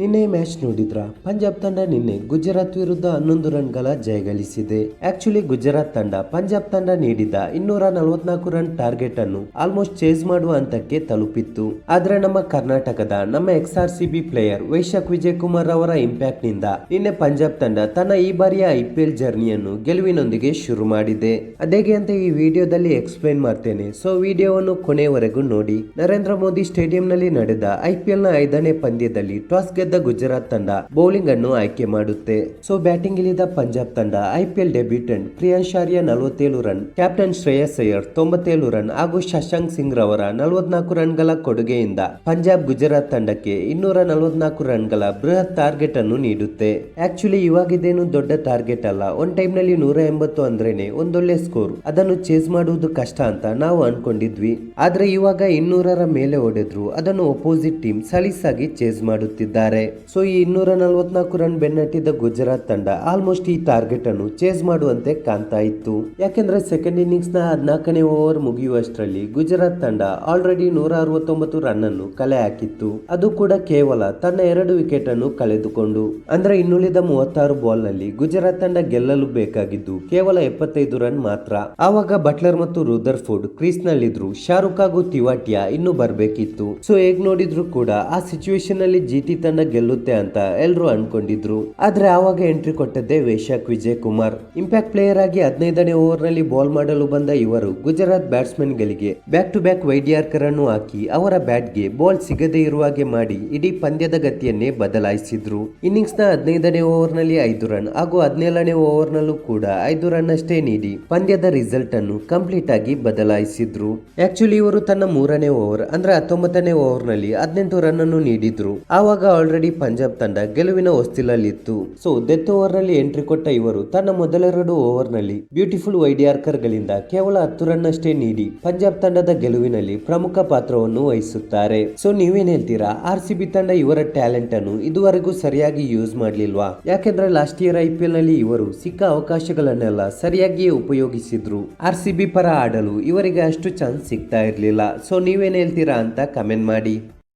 ನಿನ್ನೆ ಮ್ಯಾಚ್ ನೋಡಿದ್ರ? ಪಂಜಾಬ್ ತಂಡ ನಿನ್ನೆ ಗುಜರಾತ್ ವಿರುದ್ಧ ಹನ್ನೊಂದು ರನ್ಗಳ ಜಯಗಳಿಸಿದೆ ಆಕ್ಚುಲಿ ಗುಜರಾತ್ ತಂಡ ಪಂಜಾಬ್ ತಂಡ ನೀಡಿದ ಇನ್ನೂರ ನಲವತ್ನಾಲ್ಕು ರನ್ ಟಾರ್ಗೆಟ್ ಅನ್ನು ಆಲ್ಮೋಸ್ಟ್ ಚೇಸ್ ಮಾಡುವ ಹಂತಕ್ಕೆ ತಲುಪಿತ್ತು. ಆದ್ರೆ ನಮ್ಮ ಕರ್ನಾಟಕದ ನಮ್ಮ ex R C B player Vyshak Vijay Kumar ಅವರ ಇಂಪ್ಯಾಕ್ಟ್ನಿಂದ ನಿನ್ನೆ ಪಂಜಾಬ್ ತಂಡ ತನ್ನ ಈ ಬಾರಿಯ ಐ ಪಿ ಎಲ್ ಜರ್ನಿಯನ್ನು ಗೆಲುವಿನೊಂದಿಗೆ ಶುರು ಮಾಡಿದೆ. ಅದೇಗೆ ಅಂತ ಈ ವಿಡಿಯೋದಲ್ಲಿ ಎಕ್ಸ್ಪ್ಲೈನ್ ಮಾಡ್ತೇನೆ. ಸೊ ವಿಡಿಯೋವನ್ನು ಕೊನೆಯವರೆಗೂ ನೋಡಿ. ನರೇಂದ್ರ ಮೋದಿ ಸ್ಟೇಡಿಯಂನಲ್ಲಿ ನಡೆದ ಐಪಿಎಲ್ನ ಐದನೇ ಪಂದ್ಯದಲ್ಲಿ ಟಾಸ್ ಗೆದ್ದ ಗುಜರಾತ್ ತಂಡ ಬೌಲಿಂಗ್ ಅನ್ನು ಆಯ್ಕೆ ಮಾಡುತ್ತೆ. ಸೊ ಬ್ಯಾಟಿಂಗ್ ಇಳಿದ ಪಂಜಾಬ್ ತಂಡ ಐಪಿಎಲ್ ಡೆಬ್ಯೂಟೆಂಟ್ ಪ್ರಿಯಾಂಶ್ ಆರ್ಯ ನಲವತ್ತೇಳು ರನ್, ಕ್ಯಾಪ್ಟನ್ ಶ್ರೇಯಸ್ ಅಯ್ಯರ್ ತೊಂಬತ್ತೇಳು ರನ್ ಹಾಗೂ ಶಶಾಂಕ್ ಸಿಂಗ್ ರವರ ನಲವತ್ನಾಲ್ಕು ರನ್ಗಳ ಕೊಡುಗೆಯಿಂದ ಪಂಜಾಬ್ ಗುಜರಾತ್ ತಂಡಕ್ಕೆ ಇನ್ನೂರ ನಲವತ್ನಾಲ್ಕು ರನ್ಗಳ ಬೃಹತ್ ಟಾರ್ಗೆಟ್ ಅನ್ನು ನೀಡುತ್ತೆ. ಆಕ್ಚುಲಿ ಇವಾಗಿದ್ದೇನು ದೊಡ್ಡ ಟಾರ್ಗೆಟ್ ಅಲ್ಲ ಒನ್ ಟೈಮ್ನಲ್ಲಿ ನೂರ ಎಂಬತ್ತು ಅಂದ್ರೇನೆ ಒಂದೊಳ್ಳೆ ಸ್ಕೋರ್. ಅದನ್ನು ಚೇಸ್ ಮಾಡುವುದು ಕಷ್ಟ ಅಂತ ನಾವು ಅನ್ಕೊಂಡಿದ್ವಿ. ಆದ್ರೆ ಇವಾಗ ಇನ್ನೂರರ ಮೇಲೆ ಹೊಡೆದ್ರು ಅದನ್ನು ಅಪೋಸಿಟ್ ಟೀಮ್ ಸಲೀಸಾಗಿ ಚೇಸ್ ಮಾಡುತ್ತಿದ್ದಾರೆ. ಸೊ ಈ ಇನ್ನೂರ ನಲವತ್ನಾಲ್ಕು ರನ್ ಬೆನ್ನಟ್ಟಿದ್ದ ಗುಜರಾತ್ ತಂಡ ಆಲ್ಮೋಸ್ಟ್ ಈ ಟಾರ್ಗೆಟ್ ಅನ್ನು ಚೇಸ್ ಮಾಡುವಂತೆ ಕಾಣ್ತಾ ಇತ್ತು. ಯಾಕೆಂದ್ರೆ ಸೆಕೆಂಡ್ ಇನ್ನಿಂಗ್ಸ್ನ ಹದಿನಾಲ್ಕನೇ ಓವರ್ ಮುಗಿಯುವಷ್ಟರಲ್ಲಿ ಗುಜರಾತ್ ತಂಡ ಆಲ್ರೆಡಿ ನೂರ ಅರವತ್ತೊಂಬತ್ತು ರನ್ ಅನ್ನು ಕಲೆ ಹಾಕಿತ್ತು. ಅದು ಕೂಡ ಕೇವಲ ತನ್ನ ಎರಡು ವಿಕೆಟ್ ಅನ್ನು ಕಳೆದುಕೊಂಡು. ಅಂದ್ರೆ ಇನ್ನುಳಿದ ಮೂವತ್ತಾರು ಬಾಲ್ನಲ್ಲಿ ಗುಜರಾತ್ ತಂಡ ಗೆಲ್ಲಲು ಬೇಕಾಗಿದ್ದು ಕೇವಲ ಎಪ್ಪತ್ತೈದು ರನ್ ಮಾತ್ರ. ಆವಾಗ ಬಟ್ಲರ್ ಮತ್ತು ರುದರ್ ಫುಡ್ ಕ್ರೀಸ್ ನಲ್ಲಿದ್ರು ಶಾರುಖ್ ಹಾಗೂ ತಿವಾಟಿಯಾ ಇನ್ನು ಬರಬೇಕಿತ್ತು. ಸೊ ಹೇಗ್ ನೋಡಿದ್ರು ಕೂಡ ಆ ಸಿಚುವೇಶನ್ ಅಲ್ಲಿ ಜಿಟಿ ತಂಡ ಗೆಲ್ಲುತ್ತೆ ಅಂತ ಎಲ್ಲರೂ ಅನ್ಕೊಂಡಿದ್ರು. ಆದ್ರೆ ಆವಾಗ ಎಂಟ್ರಿ ಕೊಟ್ಟದ್ದೇ ವೈಶಾಖ್ ವಿಜಯ್ ಕುಮಾರ್ ಇಂಪ್ಯಾಕ್ಟ್ ಪ್ಲೇಯರ್ ಆಗಿ ಹದಿನೈದನೇ ಓವರ್ನಲ್ಲಿ ಬಾಲ್ ಮಾಡಲು ಬಂದ ಇವರು ಗುಜರಾತ್ ಬ್ಯಾಟ್ಸ್ಮನ್ ಗಳಿಗೆ back to back wide yorker ಅನ್ನು ಹಾಕಿ ಅವರ ಬ್ಯಾಟ್ಗೆ ಬಾಲ್ ಸಿಗದೇ ಇರುವ ಹಾಗೆ ಮಾಡಿ ಇಡೀ ಪಂದ್ಯದ ಗತಿಯನ್ನೇ ಬದಲಾಯಿಸಿದ್ರು. ಇನ್ನಿಂಗ್ಸ್ನ ಹದಿನೈದನೇ ಓವರ್ನಲ್ಲಿ ಐದು ರನ್ ಹಾಗೂ ಹದಿನೇಳನೇ ಓವರ್ ನಲ್ಲೂ ಕೂಡ ಐದು ರನ್ ಅಷ್ಟೇ ನೀಡಿ ಪಂದ್ಯದ ರಿಸಲ್ಟ್ ಅನ್ನು ಕಂಪ್ಲೀಟ್ ಆಗಿ ಬದಲಾಯಿಸಿದ್ರು. ಆಕ್ಚುಲಿ ಇವರು ತನ್ನ ಮೂರನೇ ಓವರ್ ಅಂದ್ರೆ ಹತ್ತೊಂಬತ್ತನೇ ಓವರ್ನಲ್ಲಿ ಹದಿನೆಂಟು ರನ್ ಅನ್ನು ನೀಡಿದ್ರು. ಆವಾಗ ಆಲ್ರೆಡಿ ಪಂಜಾಬ್ ತಂಡ ಗೆಲುವಿನ ಹೊಸ್ತಿಲಲ್ಲಿತ್ತು. ಸೊ ಡೆತ್ ಓವರ್ನಲ್ಲಿ ಎಂಟ್ರಿ ಕೊಟ್ಟ ಇವರು ತನ್ನ ಮೊದಲೆರಡು ಓವರ್ನಲ್ಲಿ ಬ್ಯೂಟಿಫುಲ್ ವೈಡಿಯಾರ್ಕರ್ ಗಳಿಂದ ಕೇವಲ ಹತ್ತು ರನ್ ಅಷ್ಟೇ ನೀಡಿ ಪಂಜಾಬ್ ತಂಡದ ಗೆಲುವಿನಲ್ಲಿ ಪ್ರಮುಖ ಪಾತ್ರವನ್ನು ವಹಿಸುತ್ತಾರೆ. ಸೊ ನೀವೇನ್ ಹೇಳ್ತೀರಾ? ಆರ್ ಸಿ ಬಿ ತಂಡ ಇವರ ಟ್ಯಾಲೆಂಟ್ ಅನ್ನು ಇದುವರೆಗೂ ಸರಿಯಾಗಿ ಯೂಸ್ ಮಾಡ್ಲಿಲ್ವಾ? ಯಾಕೆಂದ್ರೆ ಲಾಸ್ಟ್ ಇಯರ್ ಐ ನಲ್ಲಿ ಇವರು ಸಿಕ್ಕ ಅವಕಾಶಗಳನ್ನೆಲ್ಲ ಸರಿಯಾಗಿಯೇ ಉಪಯೋಗಿಸಿದ್ರು. ಆರ್ ಸಿ ಬಿ ಪರ ಆಡಲು ಇವರಿಗೆ ಅಷ್ಟು ಚಾನ್ಸ್ ಸಿಗ್ತಾ ಇರ್ಲಿಲ್ಲ. ಸೊ ನೀವೇನ್ ಹೇಳ್ತೀರಾ ಅಂತ ಕಮೆಂಟ್ ಮಾಡಿ.